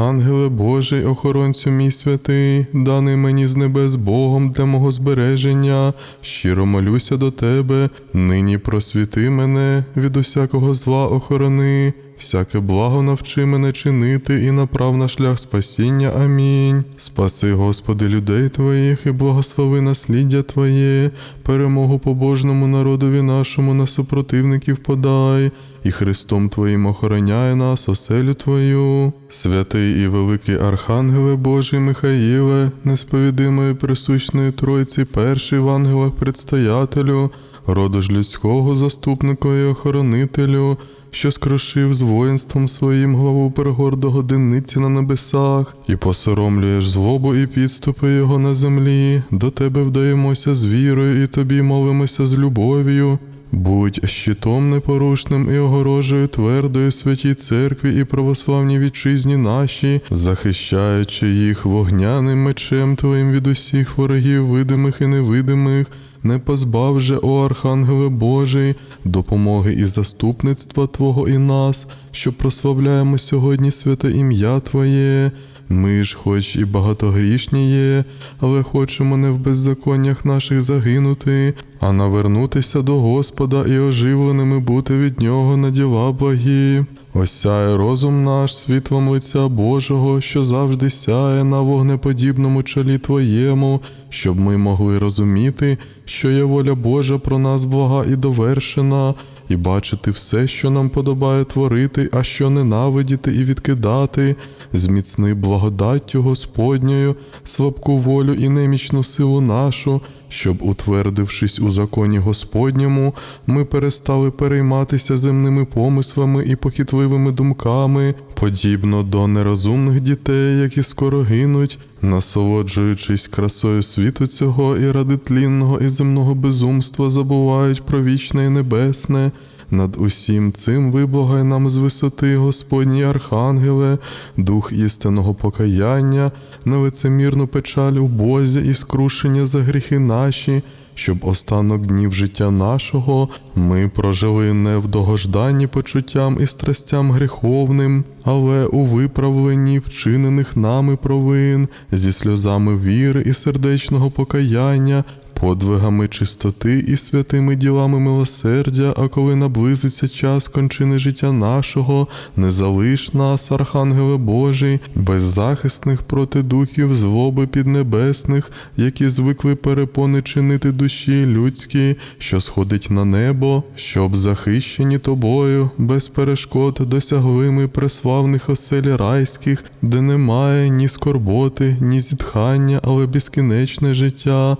Ангеле Божий, охоронцю мій святий, даний мені з небес Богом для мого збереження, щиро молюся до тебе, нині просвіти мене, від усякого зла охорони, всяке благо навчи мене чинити і направ на шлях спасіння. Амінь. Спаси, Господи, людей Твоїх і благослови насліддя Твоє, перемогу побожному народові нашому на супротивників подай і Христом Твоїм охороняє нас, оселю Твою. Святий і великий Архангеле Божий Михаїле, несповідимої присущної Тройці, перший в ангелах предстоятелю, роду ж людського заступнику і охоронителю, що скрушив з воїнством своїм главу перегордого дениці на небесах, і посоромлюєш злобу і підступи його на землі. До тебе вдаємося з вірою, і тобі молимося з любов'ю. Будь щитом непорушним і огорожею твердою святій церкві і православній вітчизні наші, захищаючи їх вогняним мечем Твоїм від усіх ворогів, видимих і невидимих, не позбав же, о Архангеле Божий, допомоги і заступництва Твого і нас, що прославляємо сьогодні святе ім'я Твоє. Ми ж, хоч і багатогрішні є, але хочемо не в беззаконнях наших загинути, а навернутися до Господа і оживленими бути від Нього на діла благі. Осяє розум наш світлом лиця Божого, що завжди сяє на вогнеподібному чолі Твоєму, щоб ми могли розуміти, що є воля Божа про нас блага і довершена, і бачити все, що нам подобає творити, а що ненавидіти і відкидати, зміцни благодаттю Господньою, слабку волю і немічну силу нашу, щоб, утвердившись у законі Господньому, ми перестали перейматися земними помислами і похитливими думками, подібно до нерозумних дітей, які скоро гинуть, насолоджуючись красою світу цього і ради тлінного і земного безумства, забувають про вічне і небесне. Над усім цим виблагай нам з висоти, Господній Архангеле, дух істинного покаяння, нелицемірну печаль у Бозі і скрушення за гріхи наші, щоб останок днів життя нашого ми прожили не в догожданні почуттям і страстям гріховним, але у виправленні вчинених нами провин, зі сльозами віри і сердечного покаяння, подвигами чистоти і святими ділами милосердя, а коли наблизиться час кончини життя нашого, не залиш нас, Архангеле Божий, беззахисних проти духів злоби піднебесних, які звикли перепони чинити душі людські, що сходить на небо, щоб захищені тобою, без перешкод досягли ми преславних оселі райських, де немає ні скорботи, ні зітхання, але безкінечне життя.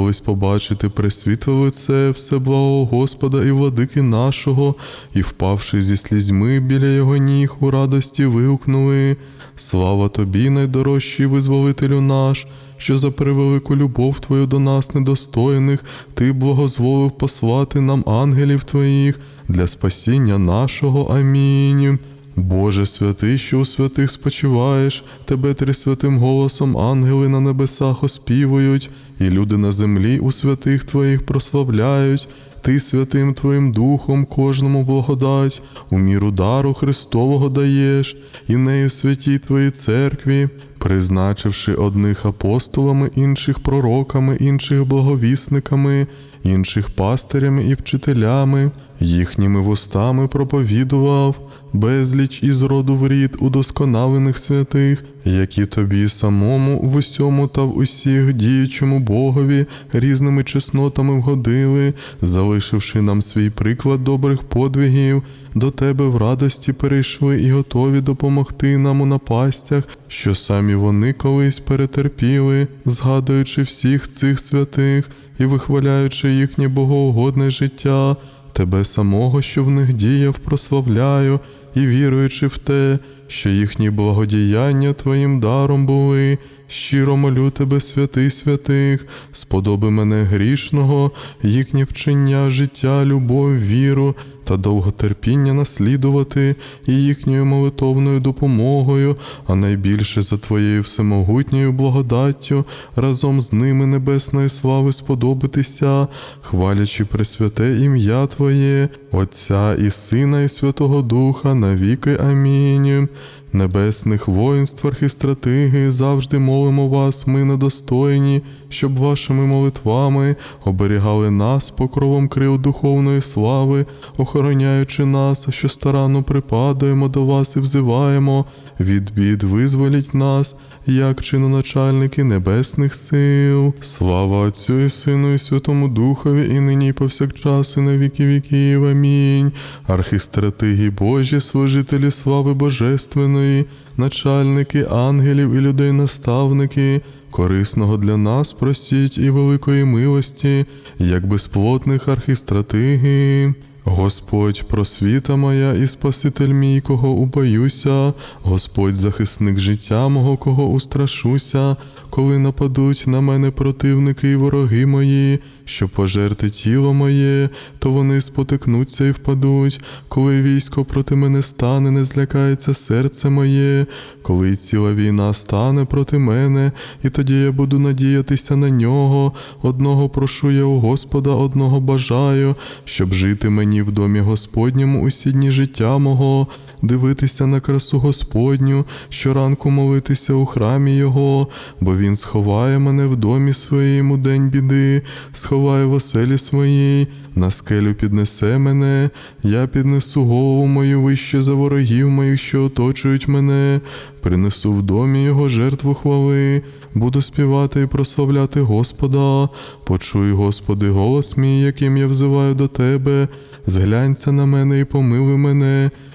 Сподобалось побачити пресвітле лице всеблагого Господа і владики нашого, і, впавши зі слізьми біля його ніг, у радості вигукнули. Слава тобі, найдорожчий визволителю наш, що за превелику любов твою до нас недостойних, ти благозволив послати нам ангелів твоїх для спасіння нашого. Амінь. Боже святий, що у святих спочиваєш, тебе трисвятим голосом ангели на небесах оспівують, і люди на землі у святих твоїх прославляють. Ти святим Твоїм Духом кожному благодать, у міру дару Христового даєш, і нею святій Твоїй церкві, призначивши одних апостолами, інших пророками, інших благовісниками, інших пастирями і вчителями, їхніми вустами проповідував безліч із роду в рід удосконалених святих, які тобі самому в усьому та в усіх діючому Богові різними чеснотами вгодили, залишивши нам свій приклад добрих подвигів, до тебе в радості перейшли і готові допомогти нам у напастях, що самі вони колись перетерпіли, згадуючи всіх цих святих і вихваляючи їхнє богоугодне життя. Тебе самого, що в них діяв, прославляю, і віруючи в те, що їхні благодіяння Твоїм даром були, щиро молю Тебе, святий святих, сподоби мене грішного, їхнє вчення, життя, любов, віру та довготерпіння наслідувати і їхньою молитовною допомогою, а найбільше за Твоєю всемогутньою благодаттю, разом з ними небесної слави сподобатися, хвалячи пресвяте ім'я Твоє, Отця і Сина, і Святого Духа, навіки. Амінь. Небесних воїнств, архістратиги, завжди молимо вас, ми недостойні, щоб вашими молитвами оберігали нас покровом крил духовної слави, охороняючи нас, що старанно припадаємо до вас і взиваємо. Від бід визволіть нас, як чиноначальники небесних сил. Слава Отцю і Сину, і Святому Духові, і нині, і повсякчас, і на віки віків. Амінь. Архістратиги Божі, служителі слави Божественної, начальники ангелів і людей наставники, корисного для нас просіть і великої милості, як безплотних архістратиги. Господь, просвіта моя і Спаситель мій, кого убоюся, Господь захисник життя мого, кого устрашуся, коли нападуть на мене противники і вороги мої, щоб пожерти тіло моє, то вони спотикнуться і впадуть. Коли військо проти мене стане, не злякається серце моє, коли ціла війна стане проти мене, і тоді я буду надіятися на нього. Одного прошу я у Господа, одного бажаю, щоб жити мені в домі Господньому усі дні життя мого, дивитися на красу Господню, щоранку молитися у храмі Його, бо Він сховає мене в домі своїм у день біди, сховає в оселі своїй, на скелю піднесе мене, я піднесу голову мою вище за ворогів моїх, що оточують мене, принесу в домі Його жертву хвали. Буду співати і прославляти Господа. Почуй, Господи, голос мій, яким я взиваю до Тебе. Зглянься на мене і помилуй мене.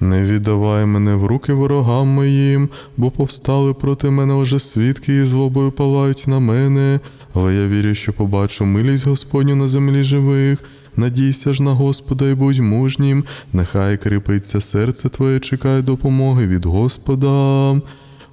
Не віддавай мене в руки ворогам моїм, бо повстали проти мене вже свідки і злобою палають на мене. Але я вірю, що побачу милість Господню на землі живих. Надійся ж на Господа і будь мужнім, нехай кріпиться серце Твоє, чекай допомоги від Господа.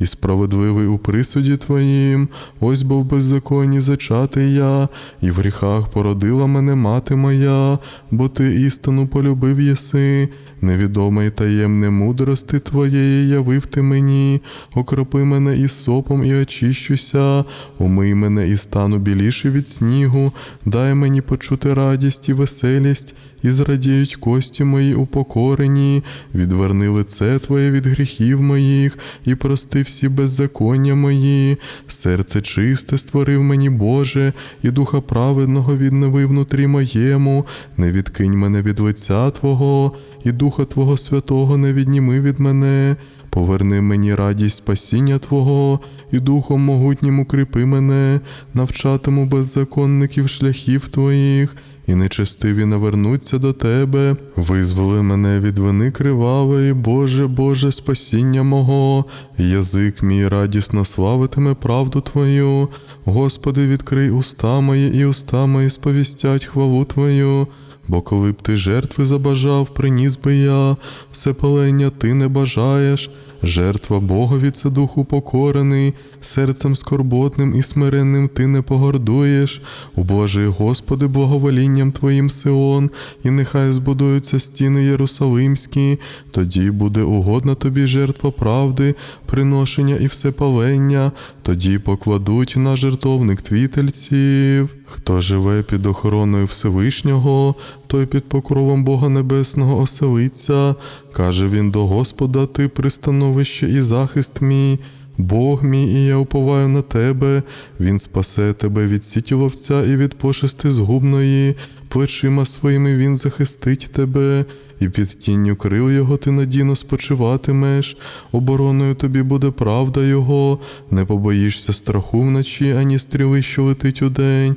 і справедливий у присуді Твоїм. Ось бо в беззаконні зачати я, і в гріхах породила мене мати моя, бо ти істину полюбив єси. Невідоме таємне мудрости Твоєї явив ти мені, окропи мене із сопом і очищуся, умий мене і стану біліше від снігу, дай мені почути радість і веселість, і зрадіють кості мої упокорені, відверни лице Твоє від гріхів моїх, і прости всі беззаконня мої, серце чисте створив мені, Боже, і духа праведного віднови внутрі моєму, не відкинь мене від лиця Твого і Духа Твого Святого не відніми від мене, поверни мені радість спасіння Твого, і Духом могутнім укріпи мене, навчатиму беззаконників шляхів Твоїх. І нечестиві навернуться до тебе, визволи мене від вини кривавої, Боже, Боже, спасіння мого, язик мій радісно славитиме правду Твою. Господи, відкрий уста мої, і уста мої сповістять хвалу Твою. Бо коли б ти жертви забажав, приніс би я, все палення ти не бажаєш, жертва Богові це дух упокорений, серцем скорботним і смиренним ти не погордуєш. Ублажи, Господи, благоволінням Твоїм Сион, і нехай збудуються стіни Єрусалимські, тоді буде угодна тобі жертва правди, приношення і все палення, тоді покладуть на жертовник твій тельців. Хто живе під охороною Всевишнього, той під покровом Бога Небесного оселиться, каже він до Господа, ти пристановище і захист мій. Бог мій, і я уповаю на тебе, Він спасе тебе від сіті ловця і від пошести згубної, плечима своїми Він захистить тебе, і під тінню крил його ти надійно спочиватимеш, обороною тобі буде правда Його, не побоїшся страху вночі, ані стріли, що летить удень,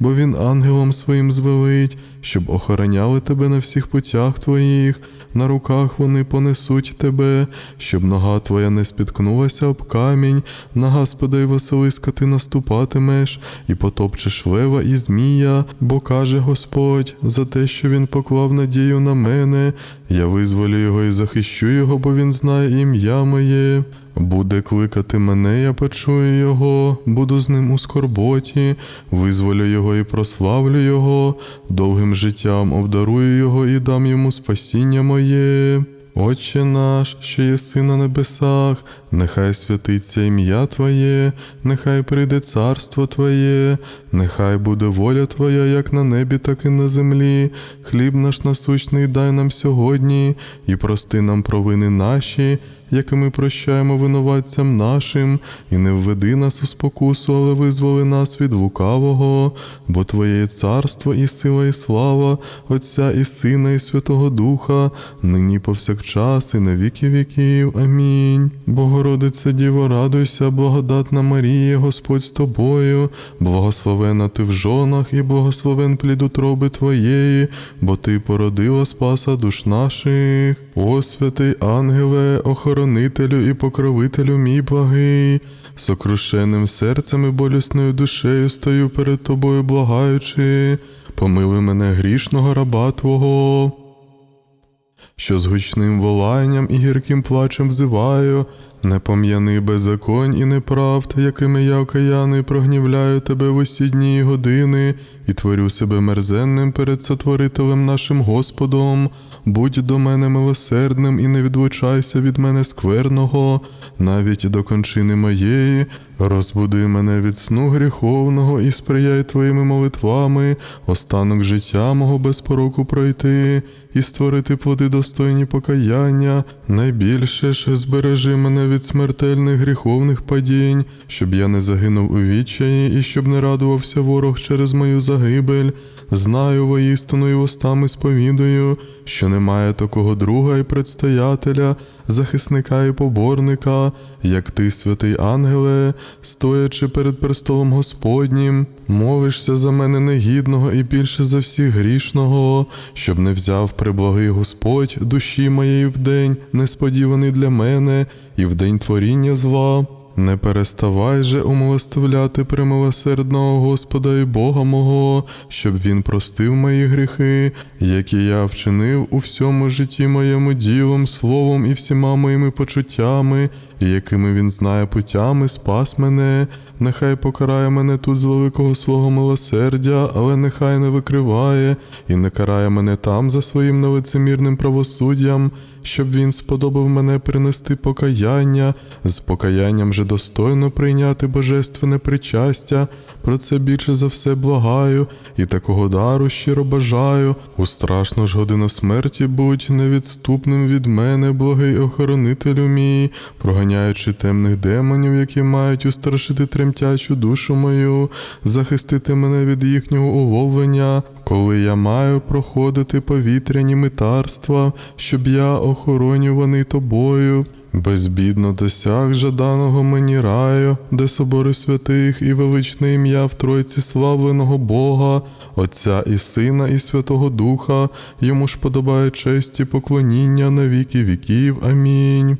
бо він ангелом своїм звелить, щоб охороняли тебе на всіх путях твоїх. На руках вони понесуть тебе, щоб нога твоя не спіткнулася об камінь, на Господа й Василиска ти наступатимеш, і потопчеш лева і змія, бо каже Господь, за те, що він поклав надію на мене, я визволю його і захищу його, бо він знає ім'я моє. Буде кликати мене, я почую його, буду з ним у скорботі, визволю його і прославлю його, довгим життям обдарую його і дам йому спасіння моє. Отче наш, що єси на небесах, нехай святиться ім'я Твоє, нехай прийде царство Твоє, нехай буде воля Твоя, як на небі, так і на землі. Хліб наш насущний дай нам сьогодні, і прости нам провини наші, як і ми прощаємо винуватцям нашим, і не введи нас у спокусу, але визволи нас від лукавого, бо Твоє царство і сила, і слава, Отця і Сина, і Святого Духа, нині повсякчас, і на віки віків. Амінь. Богородиця Діво, радуйся, благодатна Марія, Господь з тобою, благословена ти в жонах, і благословен плід утроби Твоєї, бо Ти породила спаса душ наших. О святий ангеле, охоронителю і покровителю мій благий, сокрушеним серцем і болісною душею стою перед тобою, благаючи, помилуй мене грішного раба Твого, що з гучним воланням і гірким плачем взиваю, не пом'яни беззаконь і неправд, якими я окаяний прогнівляю тебе в усі дні і години, і творю себе мерзенним перед сотворителем нашим Господом. Будь до мене милосердним і не відлучайся від мене скверного, навіть до кончини моєї, розбуди мене від сну гріховного і сприяй твоїми молитвами, останок життя мого без пороку пройти, і створити плоди достойні покаяння, найбільше ж збережи мене від смертельних гріховних падінь, щоб я не загинув у відчаї і щоб не радувався ворог через мою загибель. Знаю воістину і вустами сповідую, що немає такого друга і предстоятеля, захисника і поборника, як ти, святий ангеле, стоячи перед престолом Господнім, молишся за мене негідного і більше за всіх грішного, щоб не взяв преблагий Господь душі моєї в день, несподіваний для мене, і в день творіння зла. Не переставай же умилостивляти премилосердного Господа і Бога мого, щоб Він простив мої гріхи, які я вчинив у всьому житті моєму ділом, словом і всіма моїми почуттями, і якими він знає путями, спас мене. Нехай покарає мене тут з великого свого милосердя, але нехай не викриває, і не карає мене там за своїм невицемірним правосуддям, щоб він сподобав мене принести покаяння, з покаянням же достойно прийняти божественне причастя. Про це більше за все благаю, і такого дару щиро бажаю. У страшну ж годину смерті будь невідступним від мене, благий охоронителю мій, проганяючи темних демонів, які мають устрашити тремтячу душу мою, захистити мене від їхнього уловлення, коли я маю проходити повітряні митарства, щоб я охоронюваний тобою. Безбідно досяг жаданого мені раю, де собори святих і величне ім'я в Тройці славленого Бога, Отця і Сина, і Святого Духа, йому ж подобає честь і поклоніння на віки віків. Амінь.